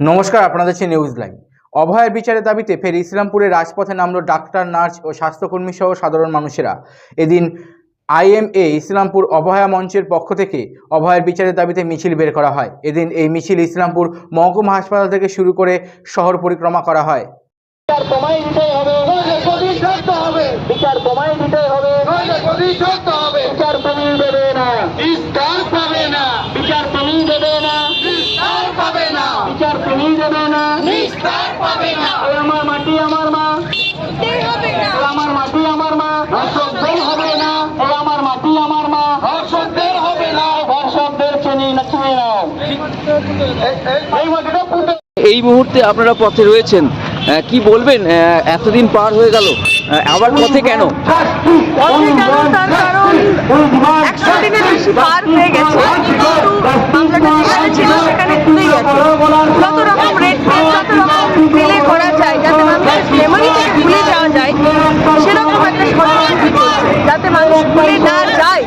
নমস্কার আপনাদের হচ্ছে নিউজ লাইন অভয়ের বিচারের দাবিতে ফের ইসলামপুরে রাজপথে নামলো ডাক্তার নার্স ও স্বাস্থ্যকর্মী সহ সাধারণ মানুষেরা। এদিন আইএমএ ইসলামপুর অভয়া মঞ্চের পক্ষ থেকে অভয়ের বিচারের দাবিতে মিছিল বের করা হয়। এদিন এই মিছিল ইসলামপুর মহকুমা হাসপাতাল থেকে শুরু করে শহর পরিক্রমা করা হয়। বিচার দিতেই হবে নইলে গদি ছাড়তে হবে বিচার তোমায় দিতেই হবে নইলে গদি ছাড়তে হবে বিচার তুমি দেবে না নিস্তার পাবে না বিচার তুমি দেবে না নিস্তার পাবে না বিচার তুমি দেবে না নিস্তার পাবে না এ আমার মাটি আমার মা। আমার মাটি আমার মা। ধর্ষকদের হবে না। আমার মাটি আমার মা। ধর্ষকদের হবে না। ধর্ষকদের চিনি না চিনি নাও এই মাটিটা পুঁতে এই মুহূর্তে আপনারা পথে রয়েছেন। কি বলবেন? এতদিন পার হয়ে গেল। আবার পথে কেন? পথে কেন তার কারণ? একশো দিনের বেশি পার হয়ে গেছে কিন্তু মামলাটা যেখানে ছিল সেখানে তুলে গেছে যত রকম রেড যত রকম ডিলে করা যায় যাতে মানুষের মেমোরি থেকে ভুলে যাওয়া যায় সেরকম একটা ষড়যন্ত্র যাতে মানুষ ভুলে না যায়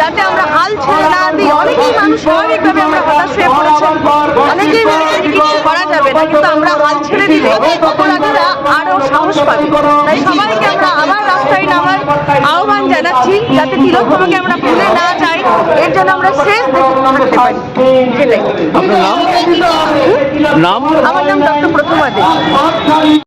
যাতে আমরা হাল ছেড়ে না দিই। অনেকেই মানুষ স্বাভাবিকভাবে আমরা হতাশ হয়ে পড়েছে অনেকেই ভেবেছে কিছু করা যাবে না কিন্তু আমরা হাল ছেড়ে দিলে অপরাধীরা আরও সাহস পাবে। তাই সবাইকে আমরা আবার রাস্তায় নামার আহ্বান জানাচ্ছি যাতে তিলোত্তমাকে আমরা ভুলে না যাই। এর জন্য আমরা শেষ থাকতে পারি। সেটাই। নাম? আমার নাম ডক্টর প্রথমা দে।